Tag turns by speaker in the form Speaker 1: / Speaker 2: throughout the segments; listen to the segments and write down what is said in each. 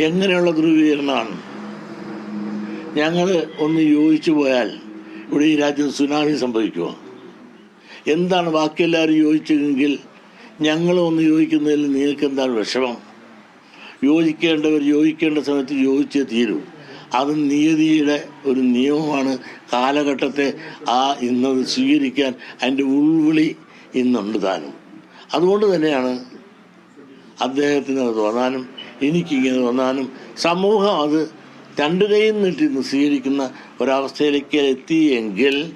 Speaker 1: എങ്ങനെയുള്ള ധ്രുവീകരണമാണ്? ഞങ്ങൾ ഒന്ന് യോജിച്ചു പോയാൽ ഇവിടെ ഈ രാജ്യത്ത് സുനാമി സംഭവിക്കുമോ? എന്താണ് ബാക്കിയെല്ലാവരും യോജിച്ചെങ്കിൽ ഞങ്ങൾ ഒന്ന് യോജിക്കുന്നതിൽ നിങ്ങൾക്ക് എന്താണ് വിഷമം? യോജിക്കേണ്ടവർ യോജിക്കേണ്ട സമയത്ത് യോജിച്ചേ തീരൂ. അത് നിയതിയുടെ ഒരു നിയമമാണ്. കാലഘട്ടത്തെ ആ ഇന്നത് സ്വീകരിക്കാൻ അതിന്റെ ഉൾവിളി ഇന്നുണ്ട് താനും. അതുകൊണ്ട് തന്നെയാണ് അദ്ദേഹത്തിന് തോന്നാനും എനിക്കിങ്ങനെ വന്നാലും സമൂഹം അത് രണ്ടു കൈയും നീട്ടി ഇന്ന് സ്വീകരിക്കുന്ന ഒരവസ്ഥയിലേക്ക് എത്തിയെങ്കിൽ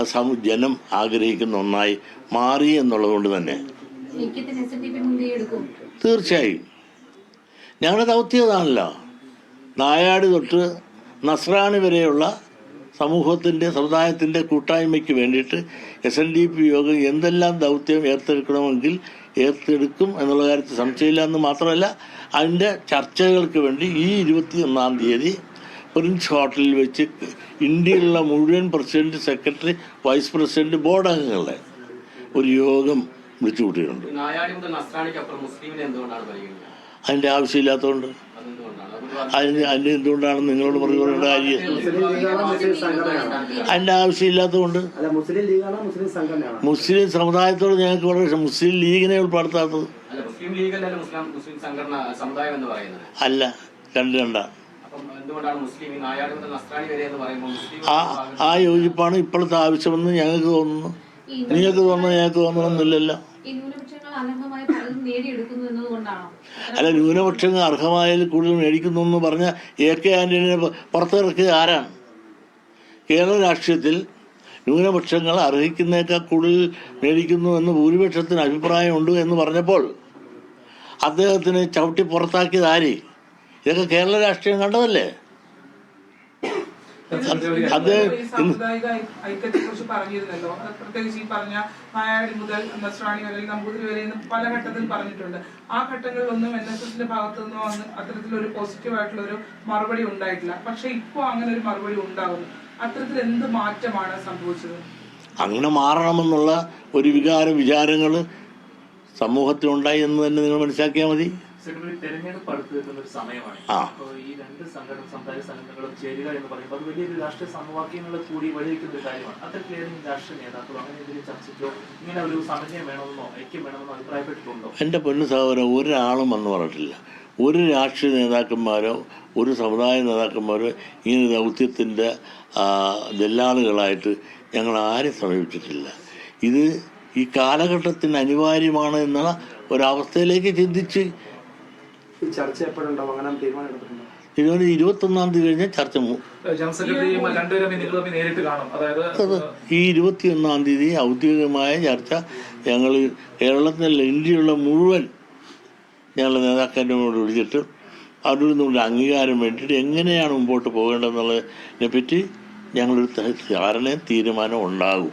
Speaker 1: അത് സമൂ ജനം ആഗ്രഹിക്കുന്ന ഒന്നായി മാറി എന്നുള്ളത് കൊണ്ട് തന്നെ. തീർച്ചയായും. ഞങ്ങളുടെ ദൗത്യതാണല്ലോ. നായാടി തൊട്ട് നസ്രാണി വരെയുള്ള സമൂഹത്തിന്റെ സമുദായത്തിന്റെ കൂട്ടായ്മയ്ക്ക് വേണ്ടിയിട്ട് എസ് എൻ ഡി പി യോഗം എന്തെല്ലാം ദൗത്യം ഏർത്തെടുക്കണമെങ്കിൽ ഏർത്തെടുക്കും എന്നുള്ള കാര്യത്തിൽ സംശയമില്ല എന്ന് മാത്രമല്ല അതിന്റെ ചർച്ചകൾക്ക് വേണ്ടി ഈ ഇരുപത്തി ഒന്നാം തീയതി പ്രിൻസ് ഹോട്ടലിൽ വെച്ച് ഇന്ത്യയിലുള്ള മുഴുവൻ president secretary vice president board അംഗങ്ങളുടെ ഒരു യോഗം വിളിച്ചു കൂട്ടിയിട്ടുണ്ട് അതിന്റെ ആവശ്യമില്ലാത്തതുകൊണ്ട്. അതിന് അതിന് എന്തുകൊണ്ടാണ് നിങ്ങളോട് പറഞ്ഞുകൊണ്ട കാര്യം? അതിന്റെ ആവശ്യമില്ലാത്തതുകൊണ്ട്.
Speaker 2: മുസ്ലിം ലീഗാണോ മുസ്ലിം സംഘടനയാണോ?
Speaker 1: മുസ്ലിം സമുദായത്തോട് ഞങ്ങൾക്ക് വളരെ ഇഷ്ടം. മുസ്ലിം ലീഗിനെ ഉൾപ്പെടുത്താത്തത്.
Speaker 3: അല്ല മുസ്ലിം ലീഗല്ലല്ലോ മുസ്ലിം മുസ്ലിം സംഘടന സമുദായം എന്ന് പറയുന്നത്.
Speaker 1: അല്ല രണ്ട്
Speaker 3: രണ്ടാണ്
Speaker 1: ആ ആ യോജിപ്പാണ് ഇപ്പോഴത്തെ ആവശ്യമെന്ന് ഞങ്ങൾക്ക് തോന്നുന്നു. നിങ്ങൾക്ക് തോന്നുന്നു ഞങ്ങൾക്ക് തോന്നണമെന്നില്ലല്ലോ അല്ല ന്യൂനപക്ഷങ്ങൾ അർഹമായതിൽ കൂടുതൽ മേടിക്കുന്നു എന്ന് പറഞ്ഞ എ കെ ആന്റണിനെ പുറത്തിറക്കിയത് ആരാണ്? കേരള രാഷ്ട്രീയത്തിൽ ന്യൂനപക്ഷങ്ങൾ അർഹിക്കുന്നേക്കാൾ കൂടുതൽ മേടിക്കുന്നു എന്ന് ഭൂരിപക്ഷത്തിന് അഭിപ്രായമുണ്ട് എന്ന് പറഞ്ഞപ്പോൾ അദ്ദേഹത്തിന് ചവിട്ടി പുറത്താക്കിയത് ആര്? ഇതൊക്കെ കേരള രാഷ്ട്രീയം കണ്ടതല്ലേ?
Speaker 4: പറഞ്ഞിരുന്നല്ലോ. അത് പ്രത്യേകിച്ച് ഈ പറഞ്ഞ നായാടി മുതൽ നസ്രാണി വരെ നമ്പൂതിരി വരെ പല ഘട്ടത്തിൽ പറഞ്ഞിട്ടുണ്ട്. ആ ഘട്ടങ്ങളിലൊന്നും എൻ എസ് എസിന്റെ ഭാഗത്തു നിന്നോ അന്ന് അത്തരത്തിലൊരു പോസിറ്റീവ് ഒരു മറുപടി ഉണ്ടായിട്ടില്ല. പക്ഷെ ഇപ്പോൾ അങ്ങനെ ഒരു മറുപടി ഉണ്ടാകുന്നു അത്തരത്തിൽ എന്ത് മാറ്റമാണ് സംഭവിച്ചത്?
Speaker 1: അങ്ങനെ മാറണമെന്നുള്ള ഒരു വികാര വിചാരങ്ങൾ സമൂഹത്തിലുണ്ടായി എന്ന് തന്നെ നിങ്ങൾ മനസ്സിലാക്കിയാൽ മതി.
Speaker 5: തെരഞ്ഞെടുപ്പ് അടുത്ത് നിൽക്കുന്ന ഒരു സമയമാണ്.
Speaker 1: ആ.
Speaker 5: അപ്പോൾ ഈ രണ്ട് സംഘടന സമുദായ സംഘടനകളും ചേരുക എന്ന് പറയുമ്പോൾ അത് വലിയൊരു രാഷ്ട്രീയ സമവാക്യങ്ങൾ കൂടി വഴിവെക്കുന്ന ഒരു കാര്യമാണ്. അത്തരത്തിൽ ഏതെങ്കിലും രാഷ്ട്രീയ നേതാക്കളോ അങ്ങനെ എന്തെങ്കിലും ചർച്ചയ്ക്കോ ഇങ്ങനെ ഒരു സമന്വയം വേണമെന്നോ ഐക്യം വേണമെന്നോ അഭിപ്രായപ്പെട്ടിട്ടുണ്ടോ?
Speaker 1: എന്റെ പൊന്നു സഹോദരൻ ഒരാളും വന്ന് പറഞ്ഞിട്ടില്ല. ഒരു രാഷ്ട്രീയ നേതാക്കന്മാരോ ഒരു സമുദായ നേതാക്കന്മാരോ ഇങ്ങനെ ദൗത്യത്തിന്റെ ദല്ലാളുകളായിട്ട് ഞങ്ങൾ ആരും സമീപിച്ചിട്ടില്ല. ഇത് ഈ കാലഘട്ടത്തിന് അനിവാര്യമാണ് എന്നുള്ള ഒരവസ്ഥയിലേക്ക് ചിന്തിച്ച്
Speaker 2: ഈ ചർച്ച എപ്പോഴുണ്ടാവും? അങ്ങനെ തീരുമാനം എടുത്തിട്ടുണ്ടോ?
Speaker 1: ഇതിനൊരു ഇരുപത്തൊന്നാം തീയതി കഴിഞ്ഞാൽ ചർച്ച ഈ ഇരുപത്തിയൊന്നാം തീയതി ഔദ്യോഗികമായ ചർച്ച ഞങ്ങൾ കേരളത്തിലെ ഇന്ത്യയുള്ള മുഴുവൻ ഞങ്ങൾ നേതാക്കന്മാരോട് വിളിച്ചിട്ട് അവരിൽ നിന്നുള്ള അംഗീകാരം വേണ്ടിയിട്ട് എങ്ങനെയാണ് മുമ്പോട്ട് പോകേണ്ടതെന്നുള്ളതിനെ പറ്റി ഞങ്ങളൊരു ധാരണയും തീരുമാനം ഉണ്ടാകും.